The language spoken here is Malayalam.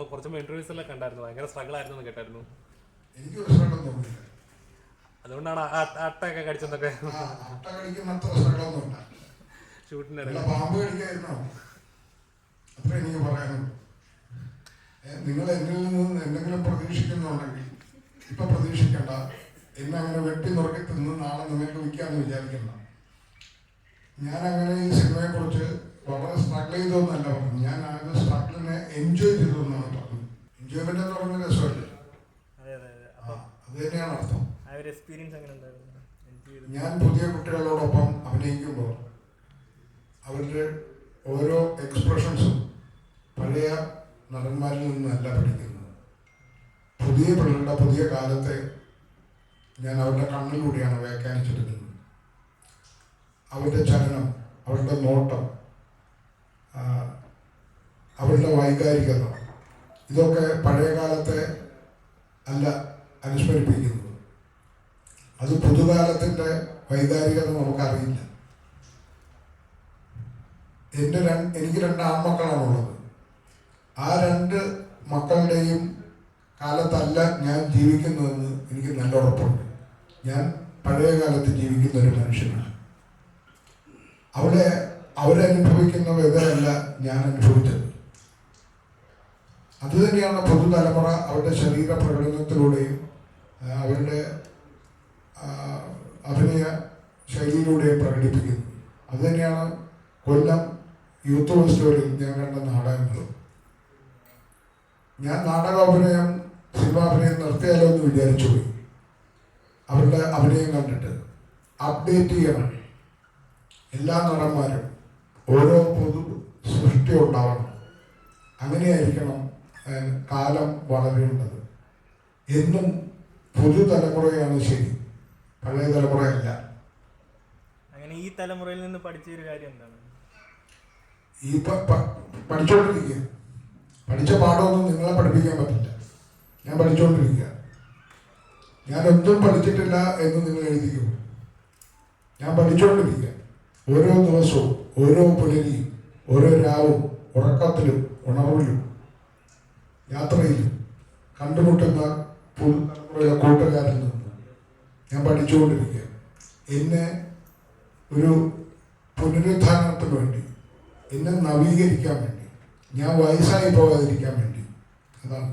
നമ്മൾ കുറച്ച് ഇന്റർവ്യൂസ് എല്ലാം കണ്ടായിരുന്നു. ഭയങ്കര സ്ട്രഗിൾ ആയിരുന്നു കേട്ടായിരുന്നു. എനിക്ക് അതുകൊണ്ടാണ് അട്ടയൊക്കെ പ്രശ്നങ്ങളൊന്നുമില്ല ഷൂട്ടിന്റെ നിങ്ങൾ എന്നിൽ നിന്ന് എന്തെങ്കിലും പ്രതീക്ഷിക്കുന്നുണ്ടെങ്കിൽ ഇപ്പൊ പ്രതീക്ഷിക്കണ്ട. എന്നെ അങ്ങനെ വെട്ടി നുറുക്കി തിന്ന് നാളെ നിങ്ങൾക്ക് വിൽക്കാന്ന് വിചാരിക്കണം ഞാൻ അങ്ങനെ ഈ സിനിമയെ സ്ട്രഗിൾ ചെയ്തോന്നല്ല പറഞ്ഞു ഞാൻ ആ സ്ട്രഗിളിനെ എൻജോയ് ചെയ്തു എന്നാണ് പറഞ്ഞത്. എൻജോയ്മെന്റ് എന്ന് പറഞ്ഞ രസമല്ലേ? അതെ തന്നെയാണ് അർത്ഥം. ഞാൻ പുതിയ കുട്ടികളോടൊപ്പം അഭിനയിക്കുമ്പോൾ അവരുടെ ഓരോ എക്സ്പ്രഷൻസും പഴയ നടന്മാരിൽ നിന്നല്ല പഠിക്കുന്നത്. പുതിയ പിള്ളേരുടെ പുതിയ കാലത്തെ ഞാൻ അവരുടെ കണ്ണിലൂടെയാണ് വ്യാഖ്യാനിച്ചെടുക്കുന്നത്. അവരുടെ ചലനം അവരുടെ നോട്ടം അവരുടെ വൈകാരികത ഇതൊക്കെ പഴയകാലത്തെ അല്ല അനുസ്മരിപ്പിക്കുന്നത് അത് പുതുകാലത്തിന്റെ വൈകാരികത നമുക്കറിയില്ല. എന്റെ രണ്ട് എനിക്ക് രണ്ട് ആൺമക്കളാണുള്ളത്. ആ രണ്ട് മക്കളുടെയും കാലത്തല്ല ഞാൻ ജീവിക്കുന്നതെന്ന് എനിക്ക് നല്ല ഉറപ്പുണ്ട്. ഞാൻ പഴയ കാലത്ത് ജീവിക്കുന്ന ഒരു മനുഷ്യനാണ്. അവിടെ അവരനുഭവിക്കുന്ന വേദനയല്ല ഞാൻ അനുഭവിച്ചത്. അത് തന്നെയാണ് പുതുതലമുറ അവരുടെ ശരീര പ്രകടനത്തിലൂടെയും അവരുടെ അഭിനയ ശൈലിയിലൂടെയും പ്രകടിപ്പിക്കുന്നത്. അത് തന്നെയാണ് കൊല്ലം യൂത്ത് ഫെസ്റ്റിവലിൽ ഞാൻ കണ്ട നാടകങ്ങൾ ഞാൻ നാടകാഭിനയം സിനിമാഭിനയം നിർത്തിയാലോ എന്ന് വിചാരിച്ചു പോയി. അവരുടെ അഭിനയം കണ്ടിട്ട് അപ്ഡേറ്റ് ചെയ്യണം. എല്ലാ നടന്മാരും ഓരോ പൊതു സൃഷ്ടി ഉണ്ടാവണം. അങ്ങനെയായിരിക്കണം കാലം വളരേണ്ടത്. എന്നും പുതുതലമുറയാണ് ശരി. പഴയ തലമുറയല്ല അങ്ങനെ ഈ തലമുറയിൽ നിന്ന് പഠിച്ച ഒരു കാര്യം എന്താണ്? ഈ പഠിച്ചുകൊണ്ടിരിക്കുക പഠിച്ച പാഠമൊന്നും നിങ്ങളെ പഠിപ്പിക്കാൻ പറ്റില്ല. ഞാൻ പഠിച്ചുകൊണ്ടിരിക്കുക ഞാൻ ഒന്നും പഠിച്ചിട്ടില്ല എന്ന് നിങ്ങൾ എഴുതിക്കും. ഞാൻ പഠിച്ചുകൊണ്ടിരിക്കുക ഓരോ ദിവസവും. ഓരോ പുലരിയും ഓരോ രാവും ഉറക്കത്തിലും ഉണർവിലും യാത്രയിലും കണ്ടുമുട്ടുന്ന പുതുതലമുറയിലെ കൂട്ടുകാരിൽ നിന്ന് ഞാൻ പഠിച്ചുകൊണ്ടിരിക്കുകയാണ്. എന്നെ ഒരു പുനരുദ്ധാരണത്തിന് വേണ്ടി എന്നെ നവീകരിക്കാൻ വേണ്ടി ഞാൻ വയസ്സായി പോകാതിരിക്കാൻ വേണ്ടി അതാണ്